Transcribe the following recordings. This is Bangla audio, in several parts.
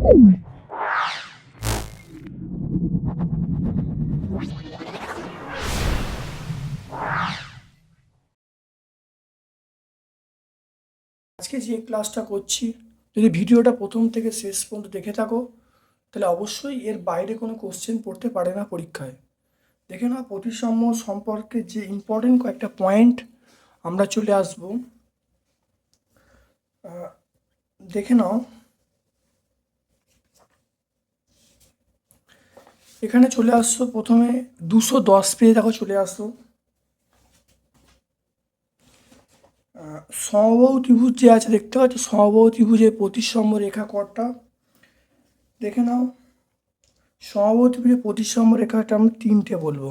আজকে যে ক্লাসটা করছি, যদি ভিডিওটা প্রথম থেকে শেষ পর্যন্ত দেখে থাকো, তাহলে অবশ্যই এর বাইরে কোনো কোশ্চেন পড়তে পারে না পরীক্ষায়। দেখে নাও প্রতিসাম্য সম্পর্কে যে ইম্পর্টেন্ট কয়েকটা পয়েন্ট আমরা চলে আসব। দেখে নাও এখানে চলে আসছো, প্রথমে দুশো দশ পেজে দেখো চলে আসছো সমবাহু ত্রিভুজ যে আছে, দেখতে পাচ্ছ? সমবাহু ত্রিভুজের প্রতিসম্য রেখা কটা দেখে নাও, সমবাহু ত্রিভুজের প্রতিসম্য রেখাটা আমরা তিনটে বলব।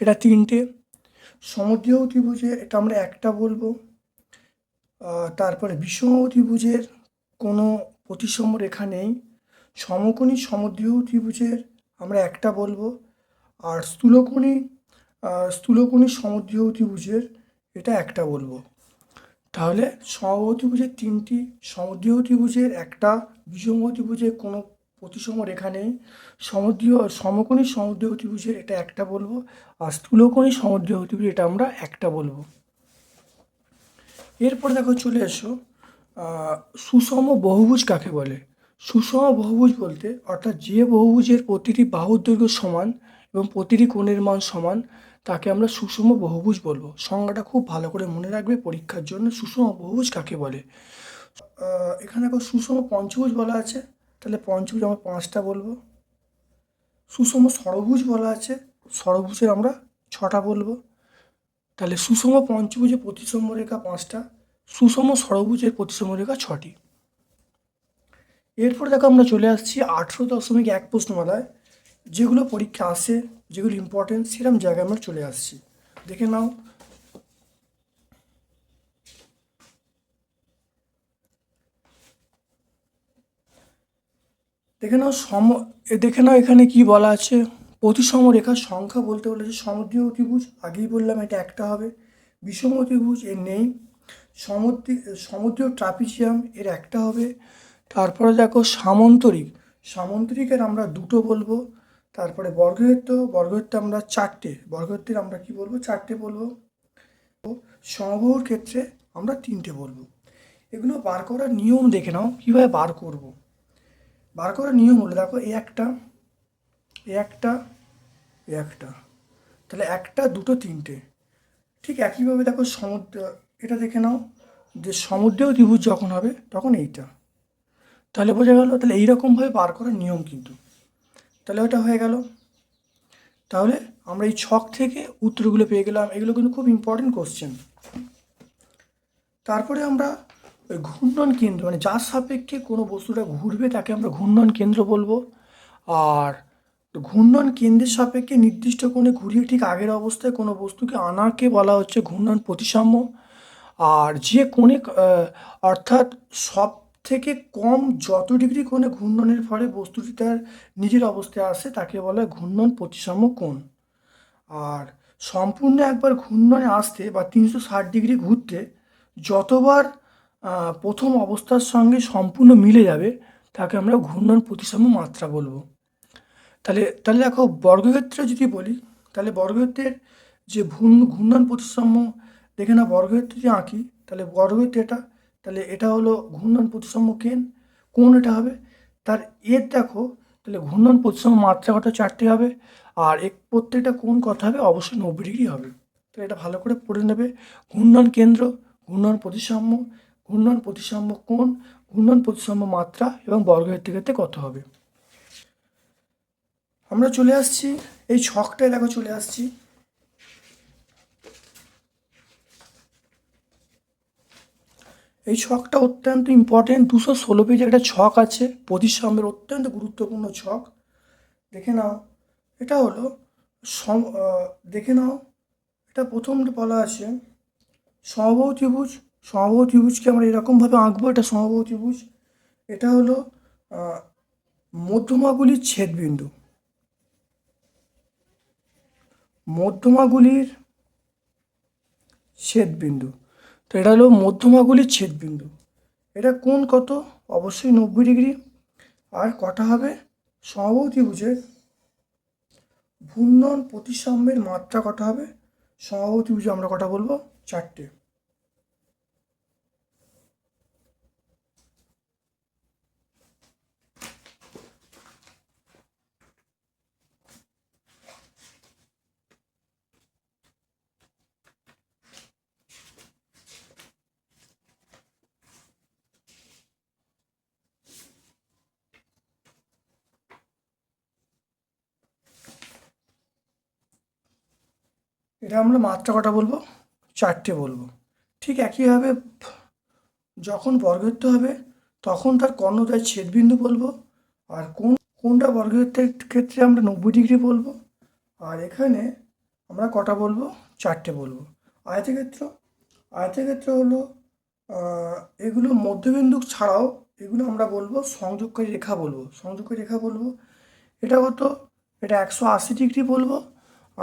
এটা তিনটে। সমদ্বিবাহু ত্রিভুজে এটা আমরা একটা বলব। তারপরে বিষমবাহু ত্রিভুজের কোনো প্রতিসম্য রেখা নেই। সমকোণী সমদ্বিবাহু ত্রিভুজের আমরা একটা বলব। আর স্থূলকোণী স্থূলকোণী সমদ্বিবাহু ত্রিভুজের এটা একটা বলব। তাহলে সমবাহু তিনটি সমদ্বিবাহু ত্রিভুজের একটা বিষমবাহু ত্রিভুজের কোনো প্রতিসম রেখা নেই। সমদ্বিয় সমকোণী সমদ্বিবাহু ত্রিভুজের এটা একটা বলব, আর স্থূলকোণী সমদ্বিবাহু ত্রিভুজ এটা আমরা একটা বলব। এরপর দেখো চলে এসো সুষম বহুভুজ কাকে বলে? সুষম বহুভুজ বলতে, অর্থাৎ যে বহুভুজের প্রতিটি বাহুর দৈর্ঘ্য সমান এবং প্রতিটি কোণের মান সমান, তাকে আমরা সুষম বহুভুজ বলব। সংজ্ঞাটা খুব ভালো করে মনে রাখবে, পরীক্ষার জন্য সুষম বহুভুজ কাকে বলে? এখানে দেখো সুষম পঞ্চভুজ বলা আছে, তাহলে পঞ্চভুজ আমরা পাঁচটা বলব। সুষম ষড়ভুজ বলা আছে, ষড়ভুজের আমরা ছটা বলব। তাহলে সুষম পঞ্চভুজের প্রতিসম রেখা পাঁচটা, সুষম ষড়ভুজের প্রতিসম রেখা ছটি। এরপর দেখো আমরা চলে আসছি আঠেরো দশমিক এক প্রশ্নমালায়। যেগুলো পরীক্ষা আসে, যেগুলো ইম্পর্টেন্ট সেরকম জায়গায় আমরা চলে আসছি। দেখে নাও। দেখে নাও সম দেখে নাও এখানে কি বলা আছে। প্রতিসম রেখার সংখ্যা বলতে বলেছে সমদ্বিয় ত্রিভুজ, আগেই বললাম এটা একটা হবে। বিষম ত্রিভুজ এর নেই। সমুদ্র ট্রাপিজিয়াম এর একটা হবে। তারপরে দেখো সামন্তরিক। সামন্তরিকের আমরা দুটো বলব। তারপরে বর্গক্ষেত্র, বর্গক্ষেত্রে আমরা চারটে। বর্গক্ষেত্রের আমরা কি বলব? চারটে বলব। ও সমবাহুর ক্ষেত্রে আমরা তিনটে বলব। এগুলো বার করার নিয়ম দেখে নাও, কীভাবে বার করব। বার করার নিয়ম হলো, দেখো এই একটা এই একটা এই একটা। তাহলে একটা, দুটো, তিনটে। ঠিক একইভাবে দেখো সমুদ্র, এটা দেখে নাও যে সমুদ্রেও ত্রিভুজ যখন হবে, তখন এইটা। তাহলে বোঝা গেল, তাহলে এইরকমভাবে বার করার নিয়ম কিন্তু। তাহলে ওটা হয়ে গেল। তাহলে আমরা এই ছক থেকে উত্তরগুলো পেয়ে গেলাম। এগুলো কিন্তু খুব ইম্পর্টেন্ট কোশ্চেন তারপরে আমরা ওই ঘূর্ণন কেন্দ্র মানে যার সাপেক্ষে কোনো বস্তুটা ঘুরবে তাকে আমরা ঘূর্ণন কেন্দ্র বলব। আর ঘূর্ণন কেন্দ্রের সাপেক্ষে নির্দিষ্ট কোণে ঘুরিয়ে ঠিক আগের অবস্থায় কোনো বস্তুকে আনাকে বলা হচ্ছে ঘূর্ণন প্রতিসাম্য। আর যে কোণে অর্থাৎ সব থেকে কম যত ডিগ্রি কোণে ঘূর্ণনের ফলে বস্তুটি তার নিজের অবস্থায় আসে, তাকে বলা হয় ঘূর্ণন প্রতিসাম্য কোণ। আর সম্পূর্ণ একবার ঘূর্ণনে আসতে বা তিনশো ষাট ডিগ্রি ঘুরতে যতবার প্রথম অবস্থার সঙ্গে সম্পূর্ণ মিলে যাবে, তাকে আমরা ঘূর্ণন প্রতিসাম্য মাত্রা বলব। তাহলে তাহলে দেখো বর্গক্ষেত্রে যদি বলি, তাহলে বর্গক্ষেত্রের যে ঘূর্ণ ঘূর্ণন প্রতিসাম্য, দেখে না বর্গক্ষেত্র যদি আঁকি, তাহলে বর্গক্ষেত্র এটা তাহলে এটা হলো ঘূর্ণন প্রতিসাম্য কেন? কোন এটা হবে? তার এর দেখো, তাহলে ঘূর্ণন প্রতিসাম্য মাত্রা কত চারটে হবে, আর এক প্রত্যেকটা কোন কথা হবে? অবশ্যই নব্বই ডিগ্রি হবে। তাহলে এটা ভালো করে পড়ে নেবে। ঘূর্ণন কেন্দ্র, ঘূর্ণন প্রতিসাম্য ঘূর্ণন প্রতিসাম্য কোণ ঘূর্ণন প্রতিসাম্য মাত্রা এবং বর্গক্ষেত্রের ক্ষেত্রে কত হবে? আমরা চলে আসছি, এই ছকটায় দেখো চলে আসছি। এই ছকটা অত্যন্ত ইম্পর্টেন্ট দুশো ষোলো পেজে একটা ছক আছে। প্রতিসাম্যের অত্যন্ত গুরুত্বপূর্ণ ছক। দেখে নাও। এটা হলো সম দেখে নাও। এটা প্রথম বলা আছে, সমবাহু ত্রিভুজ। সমবাহু ত্রিভুজকে আমরা এরকমভাবে আঁকবো, এটা সমবাহু ত্রিভুজ। এটা হলো মধ্যমাগুলির ছেদবিন্দু। মধ্যমাগুলির ছেদবিন্দু। তো এটা হলো মধ্যমাগুলির ছেদবিন্দু। এটা কোন কত? অবশ্যই নব্বই ডিগ্রি। আর কটা হবে? সমবাহু ত্রিভুজের ঘূর্ণন প্রতিসাম্যের মাত্রা কটা হবে? সমবাহু ত্রিভুজে আমরা কটা বলব? চারটে। এটা আমরা মাত্রা কটা বলব? চারটে বলব। ঠিক একইভাবে যখন বর্গক্ষেত্র হবে, তখন তার কর্ণদ্বয় ছেদবিন্দু বলব, আর কোন, কোনটা বর্গক্ষেত্রের ক্ষেত্রে আমরা নব্বই ডিগ্রি বলব, আর এখানে আমরা কটা বলব? চারটে বলব। আয়তক্ষেত্র আয়তক্ষেত্র হলো এগুলো মধ্যবিন্দু ছাড়াও এগুলো আমরা বলব সংযোগকারী রেখা বলব। সংযোগকারী রেখা বলব, এটা কত? এটা একশো আশি ডিগ্রি বলব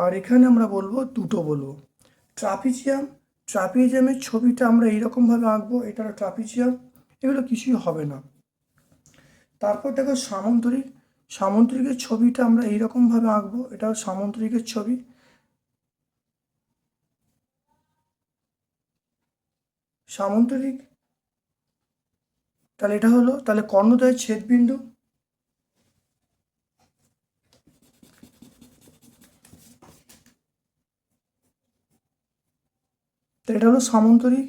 আর এখানে আমরা বলব দুটো বলব। ট্রাপিজিয়াম, ট্রাপিজিয়ামের ছবিটা আমরা এইরকমভাবে আঁকবো, এটা ট্রাপিজিয়াম, এগুলো কিছুই হবে না। তারপর দেখো সামন্তরিক, সামন্তরিকের ছবিটা আমরা এইরকমভাবে আঁকবো, এটা হলো সামন্তরিকের ছবি। সামন্তরিক, তাহলে এটা হলো, তাহলে কর্ণদয়ের ছেদবিন্দু তো এটা হলো সামন্তরিক।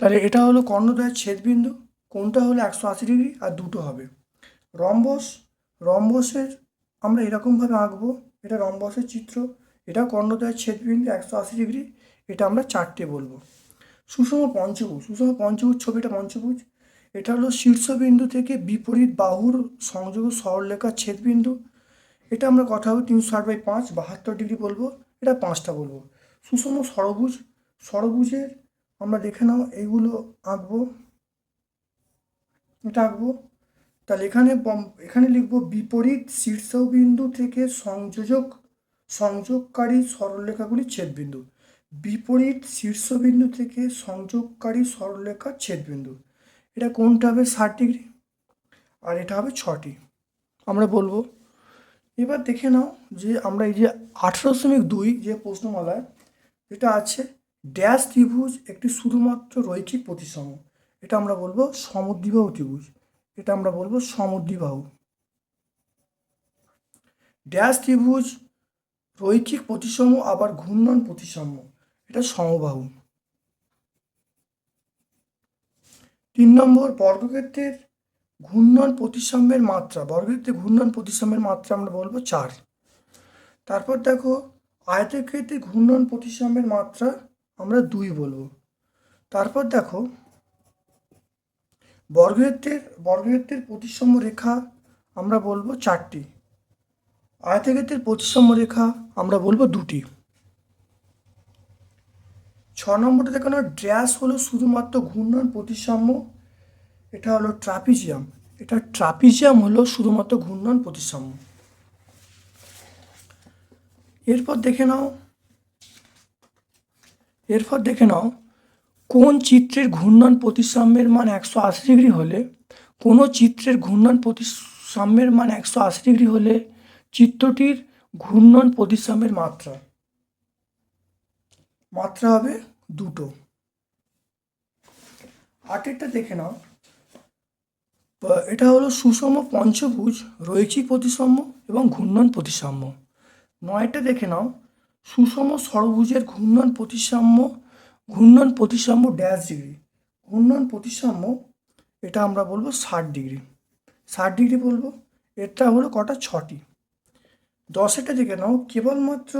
তাহলে এটা হলো কর্ণদ্বয়ের ছেদবিন্দু, কোনটা হলো একশো আশি ডিগ্রি আর দুটো হবে। রম্বস, রম্বসের আমরা এরকমভাবে আঁকবো, এটা রম্বসের চিত্র এটা কর্ণদ্বয়ের ছেদবিন্দু, একশো আশি ডিগ্রি, এটা আমরা চারটে বলব। সুষম পঞ্চভুজ সুষম পঞ্চভুজ ছবিটা পঞ্চভুজ, এটা হলো শীর্ষবিন্দু থেকে বিপরীত বাহুর সংযোগ সরলরেখার ছেদবিন্দু, এটা আমরা কথা হবে তিনশো ষাট বাই পাঁচ, বাহাত্তর ডিগ্রি বলব, এটা পাঁচটা বলব। সুষম ষড়ভুজ ষড়ভুজের আমরা দেখে নাও, এইগুলো আঁকবো। এটা আঁকবো। তাহলে এখানে এখানে লিখব, বিপরীত শীর্ষবিন্দু থেকে সংযোজক, সংযোগকারী সরলরেখাগুলি ছেদবিন্দু। বিপরীত শীর্ষবিন্দু থেকে সংযোগকারী সরলরেখার ছেদবিন্দু। এটা কোনটা হবে? ষাট ডিগ্রি। আর এটা হবে ছটি। আমরা বলব, এবার দেখে নাও যে আমরা এই যে আঠেরো দশমিক দুই যে প্রশ্নমালায় যেটা আছে ড্যাশ ত্রিভুজ একটি শুধুমাত্র রৈখিক প্রতিসম। এটা আমরা বলব সমদ্বিবাহু ত্রিভুজ। এটা আমরা বলব সমদ্বিবাহু। ড্যাশ ত্রিভুজ রৈখিক প্রতিসম, আবার ঘূর্ণন প্রতিসম। এটা সমবাহু। তিন নম্বর, বর্গক্ষেত্রের ঘূর্ণন প্রতিসাম্যের মাত্রা। বর্গক্ষেত্রে ঘূর্ণন প্রতিসাম্যের মাত্রা আমরা বলব চার। তারপর দেখো আয়তক্ষেত্রে ঘূর্ণন প্রতিসাম্যের মাত্রা আমরা দুই বলব। তারপর দেখো, বর্গক্ষেত্রের বর্গক্ষেত্রের প্রতিসাম্য রেখা আমরা বলব চারটি। আয়তক্ষেত্রের প্রতিসাম্য রেখা আমরা বলব দুটি। ছ নম্বরটা দেখানো ড্যাশ হলো শুধুমাত্র ঘূর্ণন প্রতিসাম্য, এটা হলো ট্রাপিজিয়াম। এটা ট্রাপিজিয়াম হলো শুধুমাত্র ঘূর্ণন প্রতিসাম্য। এরপর দেখে নাও এরপর দেখে নাও, কোন চিত্রের ঘূর্ণন প্রতিসাম্যের মান একশো আশি ডিগ্রি হলে, কোনো চিত্রের ঘূর্ণন প্রতিসাম্যের মান একশো আশি ডিগ্রি হলে চিত্রটির ঘূর্ণন প্রতিসাম্যের মাত্রা। মাত্রা হবে দুটো। আটেরটা দেখে নাও। এটা হলো সুষম পঞ্চভুজ, রৈখিক প্রতিসাম্য এবং ঘূর্ণন প্রতিসাম্য। নয়টা দেখে নাও। সুষম ষড়ভুজের ঘূর্ণন প্রতিসাম্য ঘূর্ণন প্রতিসাম্য ড্যাশ ডিগ্রি ঘূর্ণন প্রতিসাম্য, এটা আমরা বলব ষাট ডিগ্রি ষাট ডিগ্রি বলব, এটা হলো কটা? ছটি। দশেটা দেখে নাও, কেবলমাত্র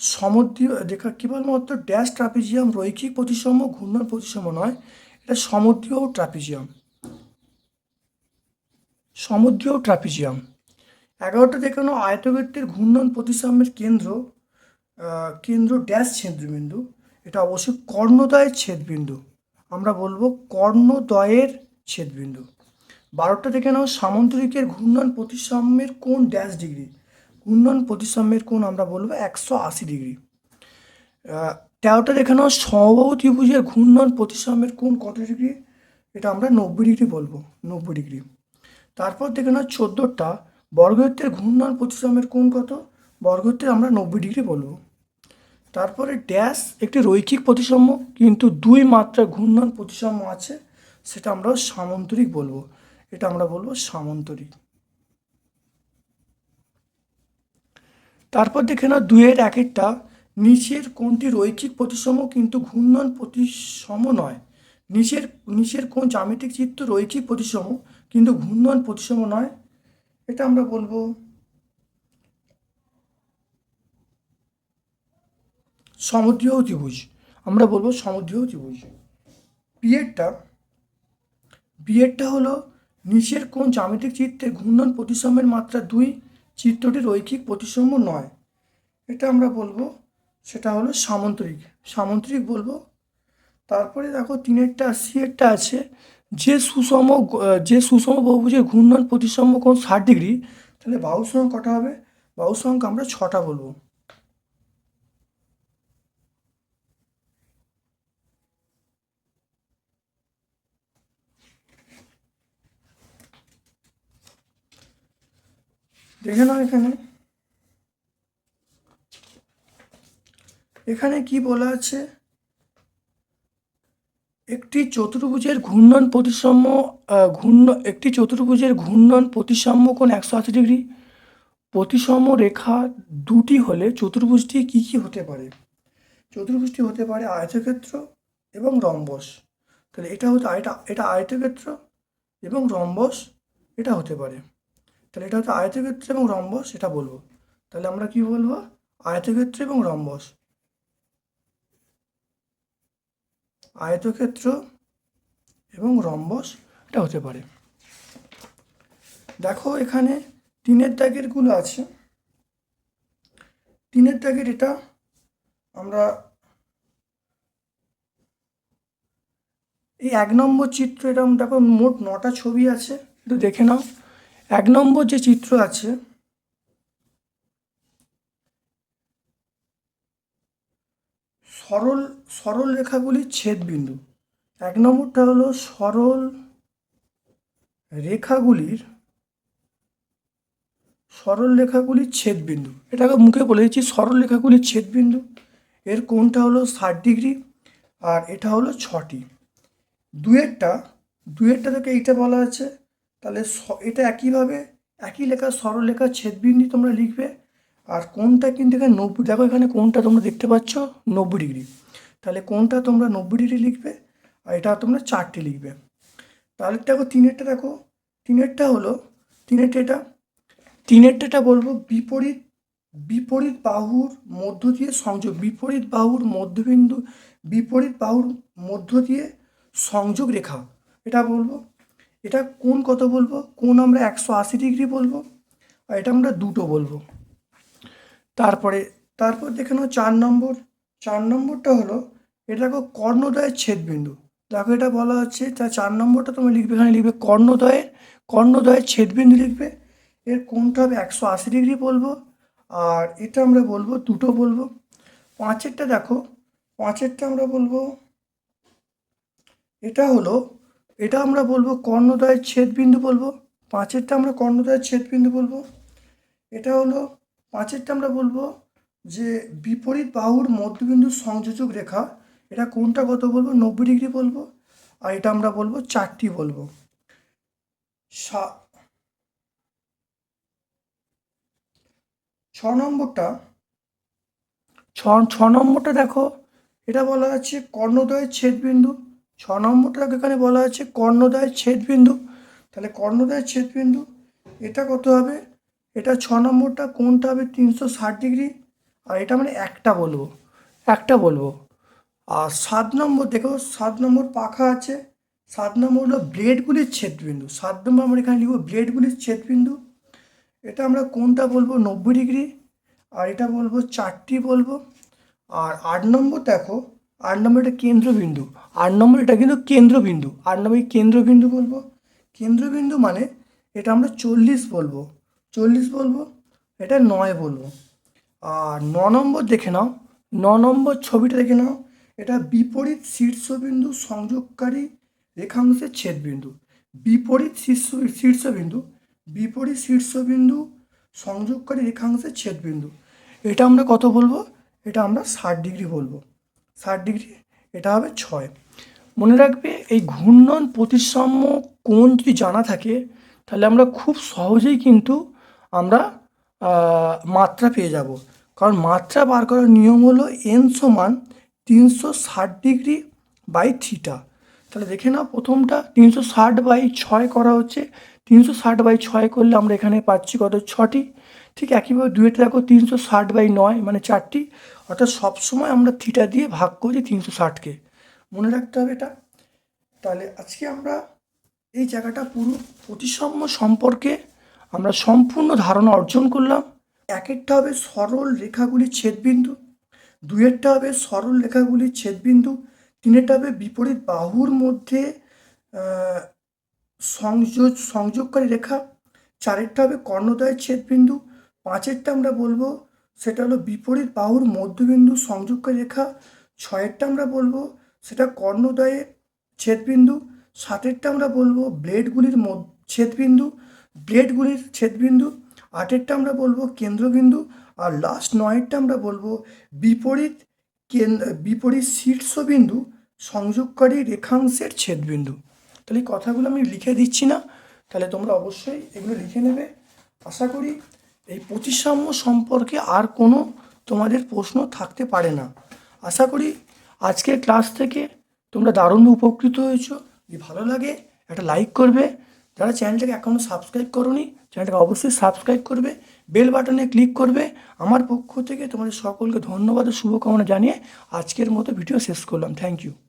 সমদ্বি দেখা, কেবলমাত্র ড্যাশ ট্রাপিজিয়াম রৈখিক প্রতিসাম্য, ঘূর্ণন প্রতিসাম্য নয়, এটা সমদ্বীয় ট্রাপিজিয়াম সমুদ্রীয় ট্রাপিজিয়াম এগারোটা দেখানো আয়তবৃত্তের ঘূর্ণন প্রতিসাম্যের কেন্দ্র কেন্দ্র ড্যাশ ছেদবিন্দু, এটা অবশ্যই কর্ণদ্বয়ের ছেদবিন্দু। আমরা বলব কর্ণদ্বয়ের ছেদবিন্দু। বারোটা দেখে নাও, সামন্তরিকের ঘূর্ণন প্রতিসাম্যের কোণ ড্যাশ ডিগ্রি ঘূর্ণন প্রতিসাম্যের কোণ আমরা বলব একশো আশি ডিগ্রি তেরোটা দেখে নাও, সমবাহু ত্রিভুজের ঘূর্ণন প্রতিসাম্যের কোণ কত ডিগ্রি এটা আমরা নব্বই ডিগ্রি বলব, নব্বই ডিগ্রি তারপর দেখে নাও, চোদ্দোটা, বর্গক্ষেত্রের ঘূর্ণন প্রতিসমের কোণ কত? বর্গক্ষেত্রে আমরা নব্বই ডিগ্রি বলব। তারপরে ড্যাশ একটি রৈখিক প্রতিসাম্য, কিন্তু দুই মাত্রা ঘূর্ণন প্রতিসাম্য আছে, সেটা আমরা সামন্তরিক বলব। এটা আমরা বলব সামন্তরিক। তারপর দেখে না দুইয়ের এক একটা নিচের কোনটি রৈখিক প্রতিসম কিন্তু ঘূর্ণন প্রতিসম নয়। নিচের নিচের কোন জ্যামিতিক চিত্র রৈখিক প্রতিসম কিন্তু ঘূর্ণন প্রতিসম নয়। এটা আমরা বলব সমুদ্রীয় ত্রিভুজ। আমরা বলব সমুদ্রীয় ত্রিভুজ। বিয়েরটা বিয়েরটা হলো নিচের কোন জ্যামিতিক চিত্রের ঘূর্ণন প্রতিসমের মাত্রা দুই চিত্রটি রৈখিক প্রতিসম নয়। এটা আমরা বলব সেটা হলো সামন্তরিক। সামন্তরিক বলব। তারপরে দেখো তিনেরটা সিয়েরটা আছে। যে সুষম যে সুষম বহুভুজের ঘূর্ণন প্রতিসম কোণ ষাট ডিগ্রি, তাহলে বাহু সংখ্যা কটা হবে? বাহু সংখ্যা আমরা ছটা বলব। দেখে নাও এখানে। এখানে কি বলা আছে? একটি চতুর্ভুজের ঘূর্ণন প্রতিসাম্য ঘূর্ণ, একটি চতুর্ভুজের ঘূর্ণন প্রতিসাম্য কোণ একশো আশি ডিগ্রি। প্রতিসম রেখা দুটি হলে চতুর্ভুজটি কি কি হতে পারে? চতুর্ভুজটি হতে পারে আয়তক্ষেত্র এবং রম্বস। তাহলে এটা হতে, এটা এটা আয়তক্ষেত্র এবং রম্বস, এটা হতে পারে। তাহলে এটা হচ্ছে আয়তক্ষেত্র এবং রম্বস, এটা বলব। তাহলে আমরা কি বলব? আয়তক্ষেত্র এবং রম্বস। আয়তক্ষেত্র এবং রম্বস, এটা হতে পারে। দেখো এখানে তিনের দাগেরগুলো আছে। তিনের দাগের এটা আমরা এই এক নম্বর চিত্র, এটা দেখো মোট নটা ছবি আছে। একটু দেখে নাও। এক নম্বর যে চিত্র আছে, সরল সরল রেখাগুলির ছেদবিন্দু। এক নম্বরটা হলো সরল রেখাগুলির সরল রেখাগুলির ছেদবিন্দু। এটাকে মুখে বলে দিচ্ছি সরল রেখাগুলির ছেদবিন্দু। এর কোনটা হলো ষাট ডিগ্রি আর এটা হলো ছটি। দুয়েরটা দুয়েরটা থেকে এইটা বলা আছে তাহলে এটা একইভাবে, একই লেখা, সরল লেখা, ছেদবিন্দু তোমরা লিখবে। আর কোনটা কিন্তু এখানে নব্বই, দেখো এখানে কোনটা তোমরা দেখতে পাচ্ছ? নব্বই ডিগ্রি। তাহলে কোনটা তোমরা নব্বই ডিগ্রি লিখবে? আর এটা তোমরা চারটে লিখবে। তাহলে দেখো তিনেরটা দেখো। তিনেরটা হলো, তিনেরটা এটা, তিনেরটা বলব বিপরীত বিপরীত বাহুর মধ্য দিয়ে সংযোগ, বিপরীত বাহুর মধ্যবিন্দু, বিপরীত বাহুর মধ্য দিয়ে সংযোগ রেখা। এটা বলব এটা কোন কত বলব? কোন আমরা একশো আশি ডিগ্রি বলব? আর এটা আমরা দুটো বলব। তারপরে, তারপর দেখে নাও চার নম্বর। চার নম্বরটা হলো, এটা দেখো কর্ণদয়ের ছেদবিন্দু। দেখো এটা বলা হচ্ছে, তা চার নম্বরটা তুমি লিখবে এখানে, লিখবে কর্ণদয়ের কর্ণদয়ের ছেদবিন্দু লিখবে। এর কোনটা হবে? একশো আশি ডিগ্রি বলব। আর এটা আমরা বলব, দুটো বলব। পাঁচেরটা দেখো, পাঁচেরটা আমরা বলব, এটা হলো এটা আমরা বলব কর্ণদয়ের ছেদবিন্দু বলব। পাঁচেরটা আমরা কর্ণদয়ের ছেদবিন্দু বলব। এটা হলো, পাঁচেরটা আমরা বলব যে বিপরীত বাহুর মধ্যবিন্দু সংযোজক রেখা, এটা কোনটা কত বলব? নব্বই ডিগ্রি বলব। আর এটা আমরা বলব চারটি বলব। ছ নম্বরটা ছ নম্বরটা দেখো, এটা বলা আছে কর্ণদয়ের ছেদবিন্দু। ছ নম্বরটা এখানে বলা আছে কর্ণদয়ের ছেদবিন্দু। তাহলে কর্ণদয়ের ছেদবিন্দু, এটা কত হবে? এটা ছ নম্বরটা কোনটা হবে? তিনশো ষাট ডিগ্রি। আর এটা মানে একটা বলব একটা বলব। আর সাত নম্বর, দেখো, সাত নম্বর পাখা আছে। সাত নম্বর হলো ব্লেডগুলির ছেদবিন্দু। সাত নম্বর আমরা এখানে লিখব ব্লেডগুলির ছেদবিন্দু। এটা আমরা কোনটা বলব? নব্বই ডিগ্রি। আর এটা বলব চারটি বলব। আর আট নম্বর দেখো আট নম্বর এটা কেন্দ্রবিন্দু। আট নম্বর এটা কিন্তু কেন্দ্রবিন্দু। আট নম্বর কেন্দ্রবিন্দু বলব? কেন্দ্রবিন্দু মানে এটা আমরা চল্লিশ বলব। চল্লিশ বলব, এটা নয় বলব। আর ন নম্বর দেখে নাও। ন নম্বর ছবিটা দেখে নাও। এটা বিপরীত শীর্ষবিন্দু সংযোগকারী রেখাংশের ছেদবিন্দু। বিপরীত শীর্ষ, শীর্ষবিন্দু, বিপরীত শীর্ষবিন্দু সংযোগকারী রেখাংশের ছেদবিন্দু। এটা আমরা কত বলব? এটা আমরা ষাট ডিগ্রি বলব। ষাট ডিগ্রি, এটা হবে ছয়। মনে রাখবে এই ঘূর্ণন প্রতিসাম্য কোণ যদি জানা থাকে, তাহলে আমরা খুব সহজেই কিন্তু আমরা মাত্রা পেয়ে যাব। কারণ মাত্রা বার করার নিয়ম হলো এন সমান তিনশো ষাট ডিগ্রি বাই থিটা। তাহলে দেখে নাও প্রথমটা তিনশো ষাট বাই ছয় করা হচ্ছে তিনশো ষাট বাই ছয় করলে আমরা এখানে পাচ্ছি কত? ছটি। ঠিক একইভাবে দুয়েটা দেখো তিনশো ষাট বাই নয় মানে চারটি। অর্থাৎ সবসময় আমরা থিটা দিয়ে ভাগ করি তিনশো ষাটকে মনে রাখতে হবে এটা। তাহলে আজকে আমরা এই জায়গাটা পুরো প্রতিসাম্য সম্পর্কে আমরা সম্পূর্ণ ধারণা অর্জন করলাম। একেরটা হবে সরল রেখাগুলির ছেদবিন্দু, দুয়েরটা হবে সরল রেখাগুলির ছেদবিন্দু, তিনেরটা হবে বিপরীত বাহুর মধ্যে সংযোগ, সংযোগকারী রেখা, চারেরটা হবে কর্ণদয়ের ছেদবিন্দু, পাঁচেরটা আমরা বলব সেটা হলো বিপরীত বাহুর মধ্যবিন্দু সংযোগকারী রেখা, ছয়েরটা আমরা বলব সেটা কর্ণদয়ের ছেদবিন্দু, সাতেরটা আমরা বলব ব্লেডগুলির ছেদবিন্দু ব্লেডগুলির ছেদবিন্দু, আটেরটা আমরা বলব কেন্দ্রবিন্দু আর লাস্ট নয়েরটা আমরা বলব বিপরীত কেন্দ্র, বিপরীত শীর্ষবিন্দু সংযোগকারী রেখাংশের ছেদবিন্দু। তাহলে কথাগুলো আমি লিখে দিচ্ছি না। তাহলে তোমরা অবশ্যই এগুলো লিখে নেবে। আশা করি এই প্রতিসাম্য সম্পর্কে আর কোনো তোমাদের প্রশ্ন থাকতে পারে না। আশা করি আজকের ক্লাস থেকে তোমরা দারুণ উপকৃত হয়েছো। যদি ভালো লাগে একটা লাইক করবে। যারা চ্যানেলটাকে এখনও সাবস্ক্রাইব করোনি, চ্যানেলটাকে অবশ্যই সাবস্ক্রাইব করবে। বেল বাটনে ক্লিক করবে। আমার পক্ষ থেকে তোমাদের সকলকে ধন্যবাদ ও শুভকামনা জানিয়ে আজকের মতো ভিডিও শেষ করলাম। Thank you.